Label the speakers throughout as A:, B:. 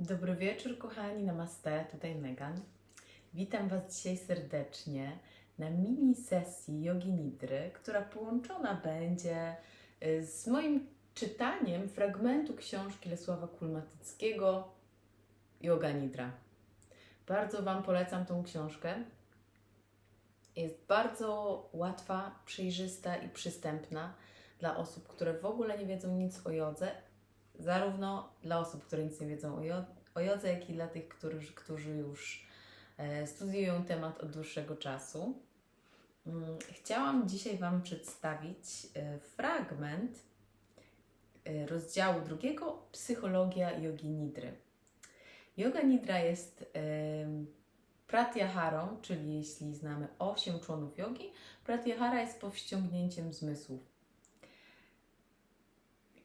A: Dobry wieczór, kochani, namaste, tutaj Megan. Witam Was dzisiaj serdecznie na mini sesji Yogi Nidry, która połączona będzie y, z moim czytaniem fragmentu książki Lesława Kulmatyckiego Yoga Nidra. Bardzo Wam polecam tą książkę. Jest bardzo łatwa, przejrzysta i przystępna dla osób, które w ogóle nie wiedzą nic o jodze, zarówno dla osób, które nic nie wiedzą o, jo- jodze, jak i dla tych, którzy, którzy już e, studiują temat od dłuższego czasu. Mm, Chciałam dzisiaj Wam przedstawić e, fragment e, rozdziału drugiego Psychologia Yogi Nidry. Yoga Nidra jest pratyaharą, czyli jeśli znamy 8 członów jogi, pratyahara jest powściągnięciem zmysłów.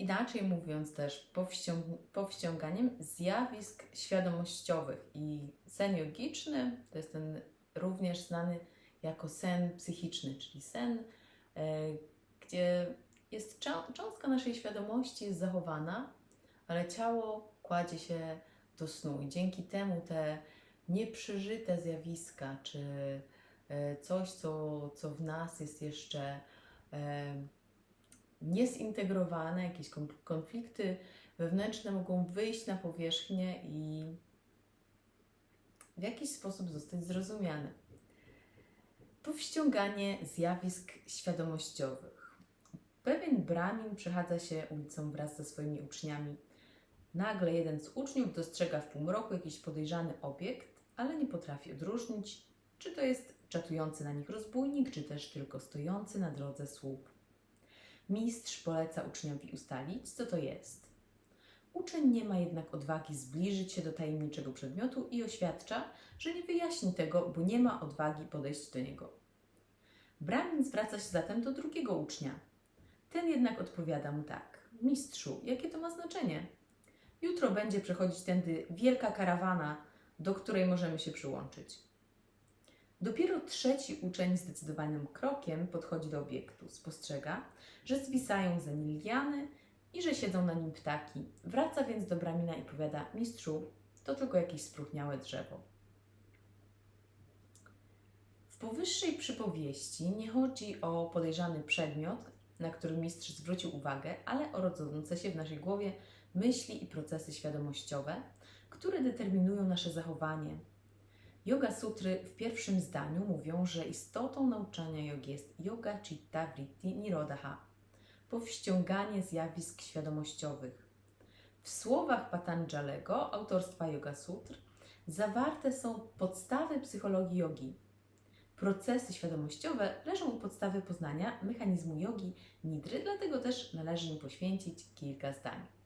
A: Inaczej mówiąc też powściąg- powściąganiem zjawisk świadomościowych i sen jogiczny to jest ten również znany jako sen psychiczny, czyli sen, e, gdzie jest czą- cząstka naszej świadomości jest zachowana, ale ciało kładzie się do snu i dzięki temu te nieprzeżyte zjawiska, czy e, coś, co, co w nas jest jeszcze e, niezintegrowane, jakieś kon- konflikty wewnętrzne mogą wyjść na powierzchnię i w jakiś sposób zostać zrozumiane. Powściąganie zjawisk świadomościowych. Pewien Brahmin przechadza się ulicą wraz ze swoimi uczniami. Nagle jeden z uczniów dostrzega w półmroku jakiś podejrzany obiekt, ale nie potrafi odróżnić, czy to jest czatujący na nich rozbójnik, czy też tylko stojący na drodze słup. Mistrz poleca uczniowi ustalić, co to jest. Uczeń nie ma jednak odwagi zbliżyć się do tajemniczego przedmiotu i oświadcza, że nie wyjaśni tego, bo nie ma odwagi podejść do niego. Brahmin zwraca się zatem do drugiego ucznia. Ten jednak odpowiada mu tak: Mistrzu, jakie to ma znaczenie? Jutro będzie przechodzić tędy wielka karawana, do której możemy się przyłączyć. Dopiero trzeci uczeń zdecydowanym krokiem podchodzi do obiektu. Spostrzega, że zwisają nim liany i że siedzą na nim ptaki. Wraca więc do Bramina i powiada: Mistrzu, to tylko jakieś spróchniałe drzewo. W powyższej przypowieści nie chodzi o podejrzany przedmiot, na który mistrz zwrócił uwagę, ale o rodzące się w naszej głowie myśli i procesy świadomościowe, które determinują nasze zachowanie. Yoga Sutry w pierwszym zdaniu mówią, że istotą nauczania jogi jest yoga chitta vritti nirodha, powściąganie zjawisk świadomościowych. W słowach Patanjalego, autorstwa Yoga Sutr, zawarte są podstawy psychologii jogi. Procesy świadomościowe leżą u podstawy poznania mechanizmu jogi nidry, dlatego też należy im poświęcić kilka zdań.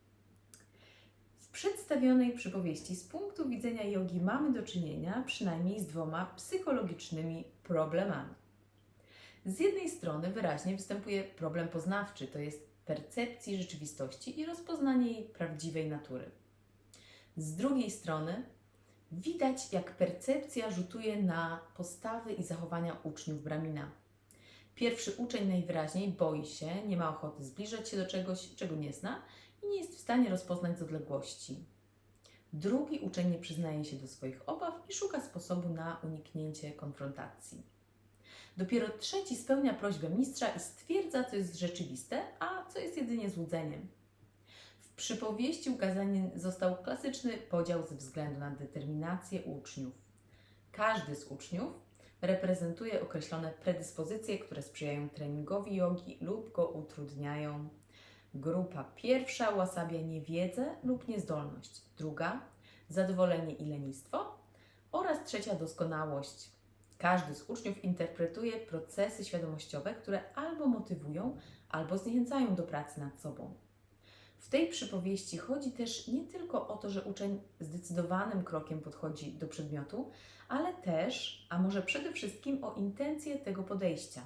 A: Przedstawionej przypowieści z punktu widzenia jogi mamy do czynienia przynajmniej z dwoma psychologicznymi problemami. Z jednej strony wyraźnie występuje problem poznawczy, to jest percepcji rzeczywistości i rozpoznanie jej prawdziwej natury. Z drugiej strony widać, jak percepcja rzutuje na postawy i zachowania uczniów Bramina. Pierwszy uczeń najwyraźniej boi się, nie ma ochoty zbliżać się do czegoś, czego nie zna i nie jest w stanie rozpoznać z odległości. Drugi uczeń nie przyznaje się do swoich obaw i szuka sposobu na uniknięcie konfrontacji. Dopiero trzeci spełnia prośbę mistrza i stwierdza, co jest rzeczywiste, a co jest jedynie złudzeniem. W przypowieści ukazany został klasyczny podział ze względu na determinację uczniów. Każdy z uczniów reprezentuje określone predyspozycje, które sprzyjają treningowi jogi lub go utrudniają. Grupa pierwsza uosabia niewiedzę lub niezdolność, druga zadowolenie i lenistwo oraz trzecia doskonałość. Każdy z uczniów interpretuje procesy świadomościowe, które albo motywują, albo zniechęcają do pracy nad sobą. W tej przypowieści chodzi też nie tylko o to, że uczeń zdecydowanym krokiem podchodzi do przedmiotu, ale też, a może przede wszystkim o intencje tego podejścia.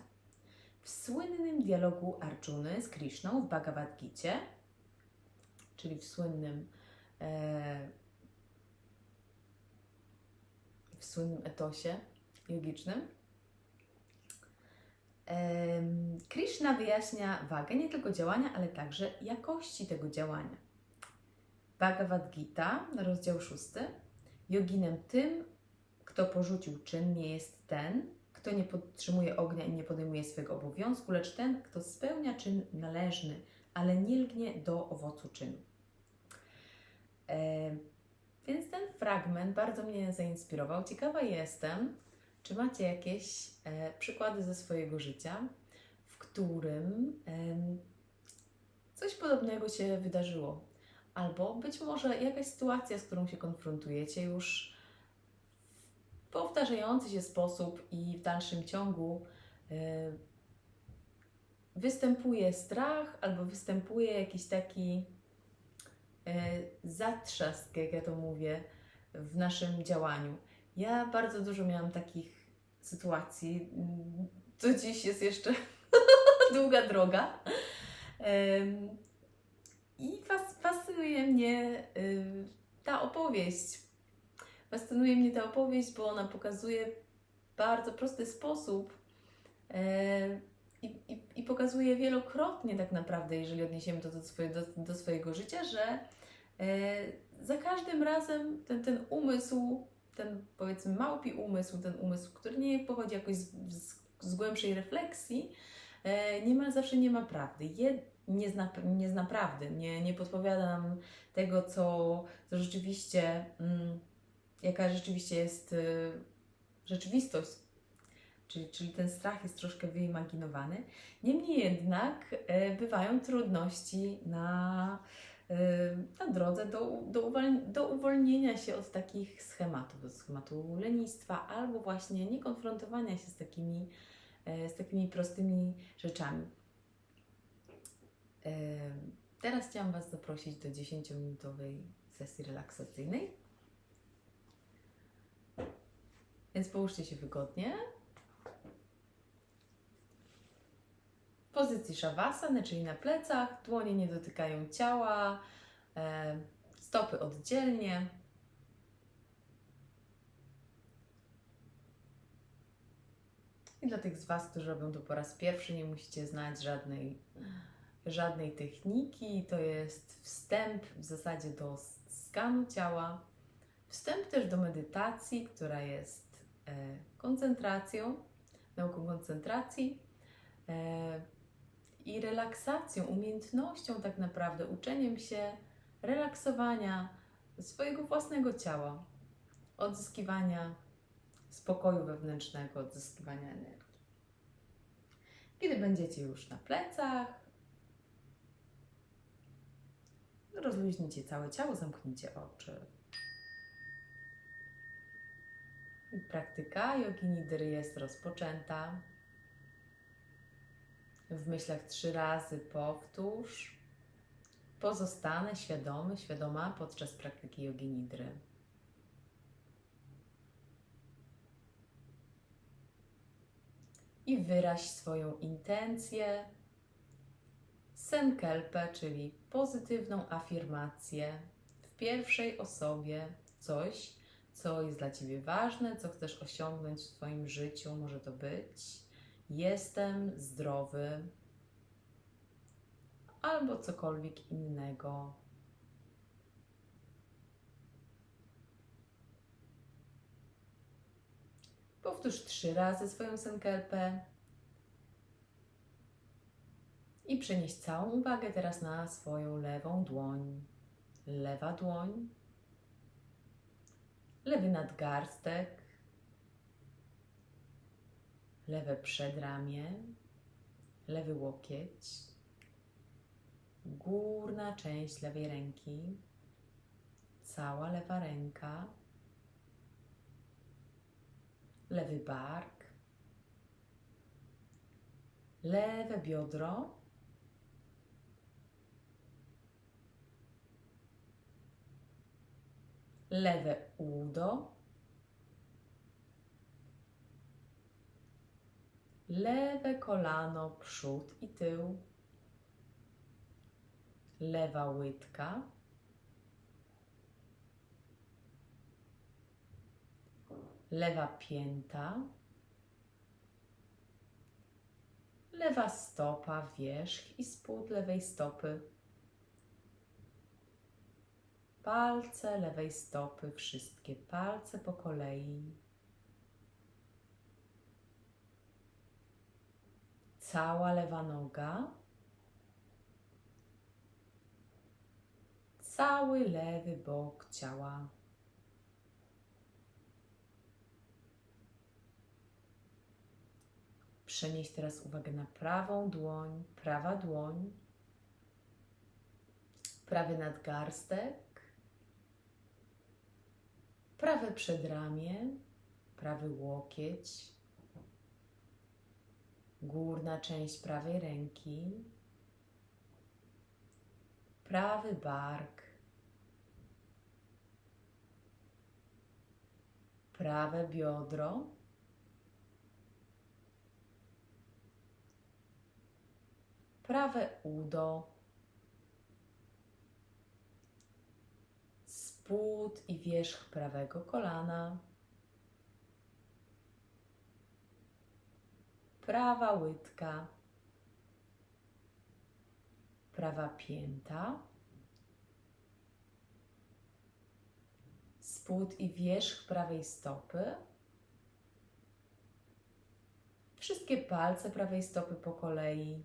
A: W słynnym dialogu Arjuny z Krishną w Bhagavad Gita, czyli w słynnym, e, w słynnym etosie jogicznym, Krishna wyjaśnia wagę nie tylko działania, ale także jakości tego działania. Bhagavad Gita, rozdział 6. Joginem tym, kto porzucił czyn, nie jest ten, kto nie podtrzymuje ognia i nie podejmuje swego obowiązku, lecz ten, kto spełnia czyn należny, ale nie lgnie do owocu czynu. E, więc ten fragment bardzo mnie zainspirował. Ciekawa jestem, czy macie jakieś e, przykłady ze swojego życia, w którym em, coś podobnego się wydarzyło, albo być może jakaś sytuacja, z którą się konfrontujecie już powtarzający się sposób i w dalszym ciągu e, występuje strach albo występuje jakiś taki e, zatrzask, jak ja to mówię, w naszym działaniu. Ja bardzo dużo miałam takich sytuacji. Do dziś jest jeszcze długa droga. I fas, fascynuje mnie y, ta opowieść. Fascynuje mnie ta opowieść, bo ona pokazuje bardzo prosty sposób e, i, i, i pokazuje wielokrotnie tak naprawdę, jeżeli odniesiemy to do, swoje, do, do swojego życia, że e, za każdym razem ten, ten umysł, ten powiedzmy małpi umysł, ten umysł, który nie pochodzi jakoś z, z, z głębszej refleksji, e, niemal zawsze nie ma prawdy. Je, nie, zna, nie zna prawdy, nie, nie podpowiada nam tego, co, co rzeczywiście, mm, jaka rzeczywiście jest y, rzeczywistość. Czyli, czyli ten strach jest troszkę wyimaginowany. Niemniej jednak e, bywają trudności na, e, na drodze do, do, do uwolnienia się od takich schematów, od schematu lenistwa albo właśnie niekonfrontowania się z takimi, e, z takimi prostymi rzeczami. Teraz chciałam Was zaprosić do 10-minutowej sesji relaksacyjnej. Więc połóżcie się wygodnie. W pozycji szawasany, czyli na plecach, dłonie nie dotykają ciała, e, stopy oddzielnie. I dla tych z Was, którzy robią to po raz pierwszy, nie musicie znać żadnej, żadnej techniki. To jest wstęp w zasadzie do skanu ciała, wstęp też do medytacji, która jest koncentracją, nauką koncentracji e, i relaksacją, umiejętnością tak naprawdę, uczeniem się relaksowania swojego własnego ciała, odzyskiwania spokoju wewnętrznego, odzyskiwania energii. Kiedy będziecie już na plecach, rozluźnijcie całe ciało, zamknijcie oczy. Praktyka jogi nidry jest rozpoczęta. W myślach trzy razy powtórz. Pozostanę świadomy, świadoma podczas praktyki jogi nidry. I wyraź swoją intencję, senkelpę, czyli pozytywną afirmację w pierwszej osobie, coś, co jest dla Ciebie ważne, co chcesz osiągnąć w swoim życiu. Może to być jestem zdrowy albo cokolwiek innego. Powtórz trzy razy swoją senkelpę i przenieś całą uwagę teraz na swoją lewą dłoń. Lewa dłoń, lewy nadgarstek, lewe przedramię, lewy łokieć, górna część lewej ręki, cała lewa ręka, lewy bark, lewe biodro, lewe udo, lewe kolano, przód i tył, lewa łydka, lewa pięta, lewa stopa, wierzch i spód lewej stopy, palce lewej stopy, wszystkie palce po kolei. Cała lewa noga. Cały lewy bok ciała. Przenieś teraz uwagę na prawą dłoń, prawa dłoń, prawy nadgarstek, prawe przedramię, prawy łokieć, górna część prawej ręki, prawy bark, prawe biodro, prawe udo, spód i wierzch prawego kolana, prawa łydka, prawa pięta, spód i wierzch prawej stopy, wszystkie palce prawej stopy po kolei.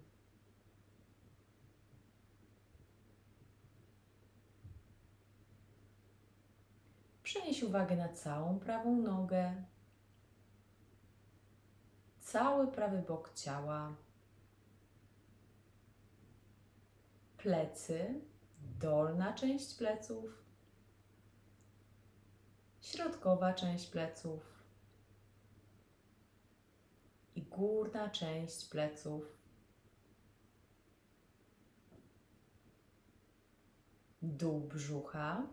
A: Przenieś uwagę na całą prawą nogę, cały prawy bok ciała, plecy, dolna część pleców, środkowa część pleców. I górna część pleców. Dół brzucha,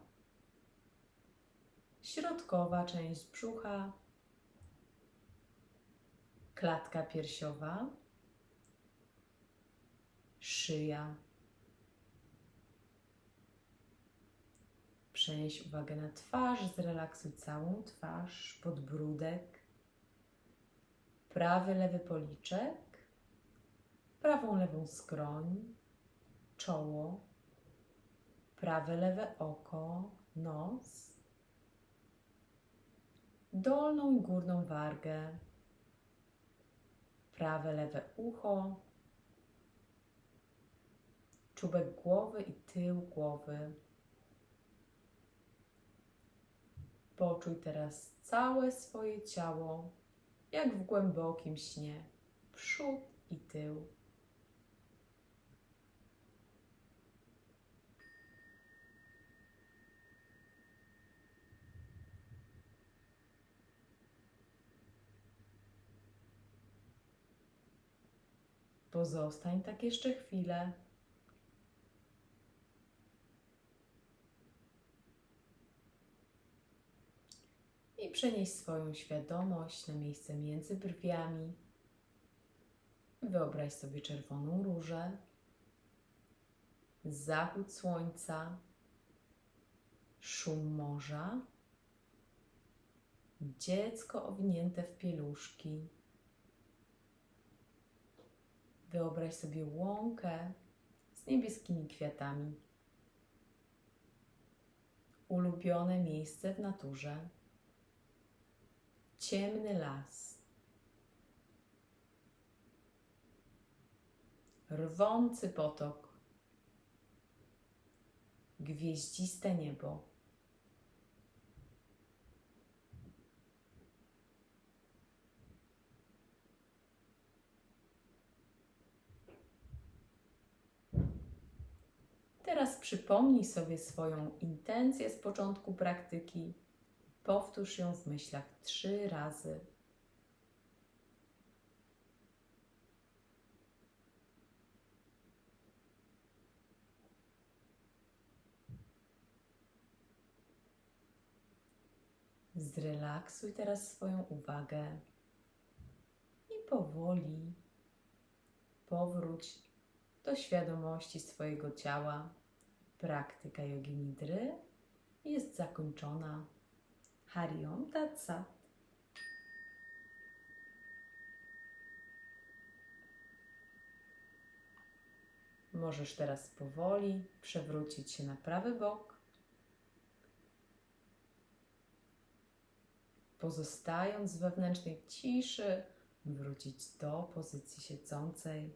A: środkowa część brzucha, klatka piersiowa, szyja. Przenieś uwagę na twarz, zrelaksuj całą twarz, podbródek, prawy, lewy policzek, prawą, lewą skroń, czoło, prawe, lewe oko, nos, dolną i górną wargę, prawe, lewe ucho, czubek głowy i tył głowy. Poczuj teraz całe swoje ciało, jak w głębokim śnie, przód i tył. Pozostań tak jeszcze chwilę. I przenieś swoją świadomość na miejsce między brwiami. Wyobraź sobie czerwoną różę, zachód słońca, szum morza, dziecko owinięte w pieluszki. Wyobraź sobie łąkę z niebieskimi kwiatami. Ulubione miejsce w naturze. Ciemny las. Rwący potok. Gwieździste niebo. Teraz przypomnij sobie swoją intencję z początku praktyki. Powtórz ją w myślach trzy razy. Zrelaksuj teraz swoją uwagę i powoli powróć do świadomości swojego ciała. Praktyka jogi nidry jest zakończona. Hari Om Tat Sat. Możesz teraz powoli przewrócić się na prawy bok, pozostając w wewnętrznej ciszy, wrócić do pozycji siedzącej.